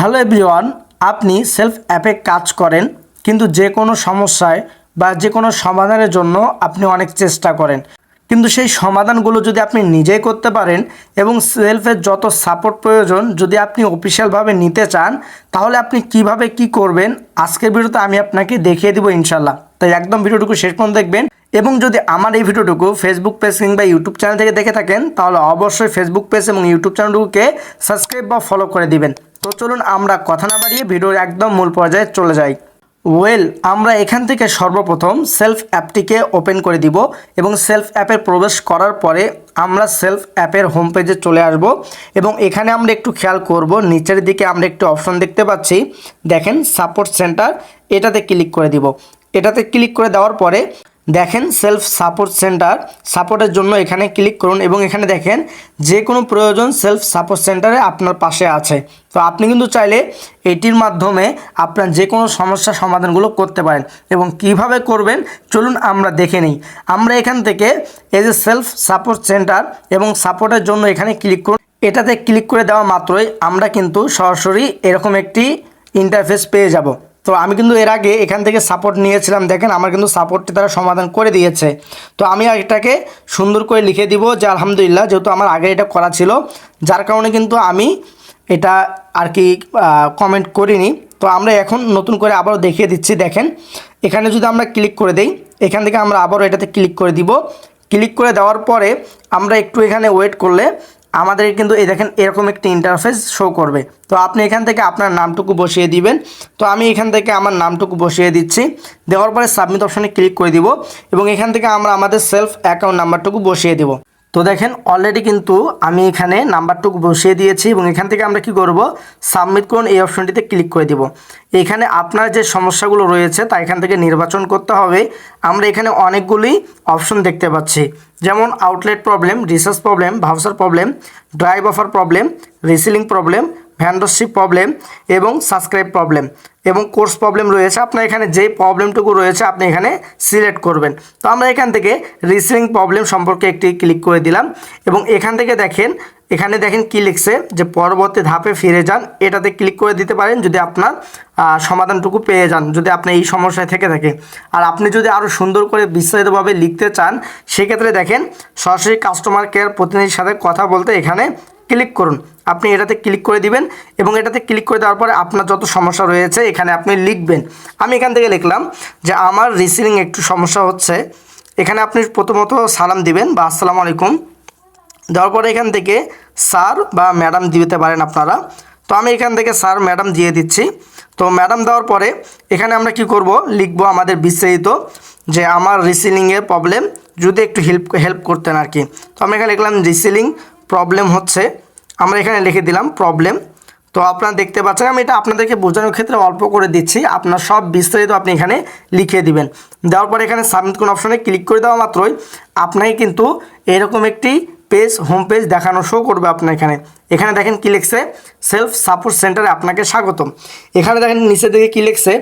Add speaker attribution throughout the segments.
Speaker 1: Hello everyone, আপনি self অ্যাপে কাজ করেন, কিন্তু যে কোনো সমস্যায় বা যে কোনো সমাধানের জন্য আপনি অনেক চেষ্টা করেন। কিন্তু সেই সমাধানগুলো যদি আপনি নিজেই করতে পারেন এবং সেলফের যত সাপোর্ট প্রয়োজন যদি আপনি অফিসিয়ালভাবে নিতে চান, তাহলে আপনি কীভাবে কি করবেন আজকের ভিডিওতে আমি আপনাকে দেখিয়ে দিব ইনশাল্লাহ তাই একদম ভিডিওটুকু শেষ পর্যন্ত দেখবেন এবং যদি আমার এই ভিডিওটুকু ফেসবুক পেজ কিংবা ইউটিউব চ্যানেল থেকে দেখে থাকেন, তাহলে অবশ্যই ফেসবুক পেজ এবং ইউটিউব চ্যানেলটুকুকে সাবস্ক্রাইব বা ফলো করে দিবেন। তো চলুন আমরা কথা না বাড়িয়ে ভিডিওর একদম মূল পর্যায়ে চলে যাই। ওয়েল আমরা এখান থেকে সর্বপ্রথম সেলফ অ্যাপটিকে ওপেন করে দিব এবং সেলফ অ্যাপে প্রবেশ করার পরে আমরা সেলফ অ্যাপের হোম পেজে চলে আসব এবং এখানে আমরা একটু খেয়াল করব, নিচের দিকে আমরা একটু অপশন দেখতে পাচ্ছি। দেখেন সাপোর্ট সেন্টার এটাতে ক্লিক করে দিব। এটাতে ক্লিক করে দেওয়ার পরে দেখেন সেলফ সাপোর্ট সেন্টার সাপোর্টের জন্য এখানে ক্লিক করুন এবং এখানে দেখেন যে কোনো প্রয়োজন সেলফ সাপোর্ট সেন্টারে আপনার পাশে আছে। তো আপনি কিন্তু চাইলে এটির মাধ্যমে আপনার যে কোনো সমস্যার সমাধানগুলো করতে পারেন এবং কীভাবে করবেন চলুন আমরা দেখে নিই। আমরা এখান থেকে এই যে সেলফ সাপোর্ট সেন্টার এবং সাপোর্টের জন্য এখানে ক্লিক করুন। এটাতে ক্লিক করে দেওয়া মাত্রই আমরা কিন্তু সরাসরি এরকম একটি ইন্টারফেস পেয়ে যাব। তো আমি কিন্তু এর আগে এখান থেকে সাপোর্ট নিয়েছিলাম। দেখেন, আমার কিন্তু সাপোর্টটি তারা সমাধান করে দিয়েছে। তো আমি এটাকে সুন্দর করে লিখে দিব যে, আলহামদুলিল্লাহ, যেহেতু আমার আগে এটা করা ছিল, যার কারণে কিন্তু আমি এটা আর কি কমেন্ট করিনি। তো আমরা এখন নতুন করে আবারও দেখিয়ে দিচ্ছি। দেখেন, এখানে যদি আমরা ক্লিক করে দেই, এখান থেকে আমরা আবারও এটাতে ক্লিক করে দিব। ক্লিক করে দেওয়ার পরে আমরা একটু এখানে ওয়েট করলে আমাদের কিন্তু এই দেখেন এরকম একটি ইন্টারফেস শো করবে। তো আপনি এখান থেকে আপনার নামটুকু বসিয়ে দিবেন। তো আমি এখান থেকে আমার নামটুকু বসিয়ে দিচ্ছি। দেওয়ার পরে সাবমিট অপশানে ক্লিক করে দিব এবং এখান থেকে আমরা আমাদের সেলফ অ্যাকাউন্ট নাম্বারটুকু বসিয়ে দেব। তো দেখেন অলরেডি কিন্তু আমি এখানে নাম্বারটুকু বসিয়ে দিয়েছি এবং এখান থেকে আমরা কি করব? সাবমিট করুন এই অপশনটিতে ক্লিক করে দিব। এখানে আপনার যে সমস্যাগুলো রয়েছে তা এখান থেকে নির্বাচন করতে হবে। আমরা এখানে অনেকগুলি অপশন দেখতে পাচ্ছি। যেমন outlet problem research problem browser problem drive offer problem reselling problem vendorship problem এবং সাবস্ক্রাইব প্রবলেম এবং কোর্স প্রবলেম রয়েছে। আপনার এখানে যে প্রবলেমটুকু রয়েছে, আপনি এখানে সিলেক্ট করবেন। তো আমরা এখান থেকে রিসিলিং প্রবলেম সম্পর্কে একটি ক্লিক করে দিলাম এবং এখান থেকে দেখেন, এখানে দেখেন কি লিখছে যে পরবর্তী ধাপে ফিরে যান। এটাতে ক্লিক করে দিতে পারেন যদি আপনার সমাধানটুকু পেয়ে যান, যদি আপনি এই সমস্যায় থেকে থাকে আর আপনি যদি আরও সুন্দর করে বিস্তারিতভাবে লিখতে চান, সেক্ষেত্রে দেখেন সরাসরি কাস্টমার কেয়ার প্রতিনিধির সাথে কথা বলতে এখানে ক্লিক করুন। আপনি এটাতে ক্লিক করে দিবেন এবং এটাতে ক্লিক করে দেওয়ার পরে আপনার যত সমস্যা রয়েছে এখানে আপনি লিখবেন। আমি এখান থেকে লিখলাম যে আমার রিসিভিং একটু সমস্যা হচ্ছে। এখানে আপনি প্রথমত সালাম দিবেন বা আসসালামু আলাইকুম। দেওয়ার পরে এখান থেকে স্যার বা ম্যাডাম দিতে পারেন আপনারা। তো আমি এখান থেকে স্যার, ম্যাডাম দিয়ে দিচ্ছি। তো ম্যাডাম দেওয়ার পরে এখানে আমরা কি করব? লিখব আমাদের বিস্তারিত যে আমার রিসিলিংয়ের প্রবলেম যদি একটু হেল্প হেল্প করতেন আর কি। তো আমি এখানে লিখলাম রিসিলিং প্রবলেম হচ্ছে আমরা এখানে লিখে দিলাম প্রবলেম তো আপনারা দেখতে পাচ্ছেন, আমি এটা আপনাদেরকে বোঝানোর ক্ষেত্রে অল্প করে দিচ্ছি। আপনার সব বিস্তারিত আপনি এখানে লিখে দিবেন। দেওয়ার পরে এখানে সাবমিট কোন অপশনে ক্লিক করে দেওয়া মাত্রই আপনাকে কিন্তু এরকম একটি পেজ হোম পেজ দেখানো শো করবে আপনার এখানে। এখানে দেখেন কী লিখছে? সেলফ সাপোর্ট সেন্টারে আপনাকে স্বাগতম। এখানে দেখেন নিচে দিকে কী লিখছে?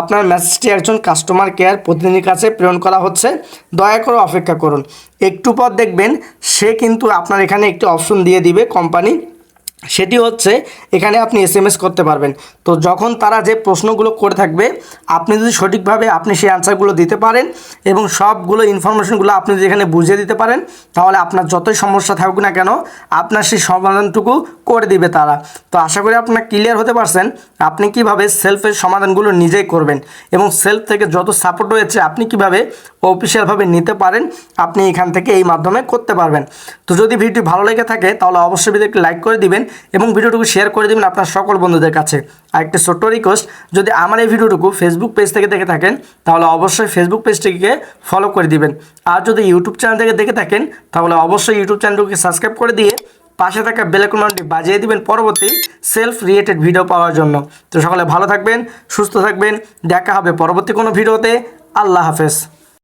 Speaker 1: আপনার মেসেজটি একজন কাস্টমার কেয়ার প্রতিনিধির কাছে প্রেরণ করা হচ্ছে। দয়া করে অপেক্ষা করুন। একটু পর দেখবেন সে কিন্তু আপনার এখানে একটি অপশন দিয়ে দিবে কোম্পানি সেটি হচ্ছে এখানে আপনি এস এম এস করতে পারবেন। তো যখন তারা যে প্রশ্নগুলো করে থাকবে, আপনি যদি সঠিকভাবে আপনি সেই আনসারগুলো দিতে পারেন এবং সবগুলো ইনফরমেশনগুলো আপনি যদি এখানে বুঝিয়ে দিতে পারেন, তাহলে আপনার যতই সমস্যা থাকুক না কেন, আপনার সেই সমাধানটুকু করে দিবে তারা। তো আশা করি আপনার ক্লিয়ার হতে পারছেন আপনি কীভাবে সেলফের সমাধানগুলো নিজেই করবেন এবং সেলফ থেকে যত সাপোর্ট রয়েছে, আপনি কীভাবে অফিসিয়ালভাবে নিতে পারেন, আপনি এখান থেকে এই মাধ্যমে করতে পারবেন। তো যদি ভিডিওটি ভালো লেগে থাকে, তাহলে অবশ্যই ভিডিওটি লাইক করে দিবেন এবং ভিডিওটুকু শেয়ার করে দেবেন আপনার সকল বন্ধুদের কাছে। আর একটি ছোট্ট রিকোয়েস্ট যদি আমার এই ভিডিওটুকু ফেসবুক পেজ থেকে দেখে থাকেন, তাহলে অবশ্যই ফেসবুক পেজটিকে ফলো করে দিবেন। আর যদি ইউটিউব চ্যানেল থেকে দেখে থাকেন, তাহলে অবশ্যই ইউটিউব চ্যানেলটিকে সাবস্ক্রাইব করে দিয়ে পাশে থাকা বেলাকুনটি বাজিয়ে দিবেন পরবর্তী সেলফ রিলেটেড ভিডিও পাওয়ার জন্য। তো সকলে ভালো থাকবেন, সুস্থ থাকবেন, দেখা হবে পরবর্তী কোনো ভিডিওতে। আল্লাহ হাফেজ।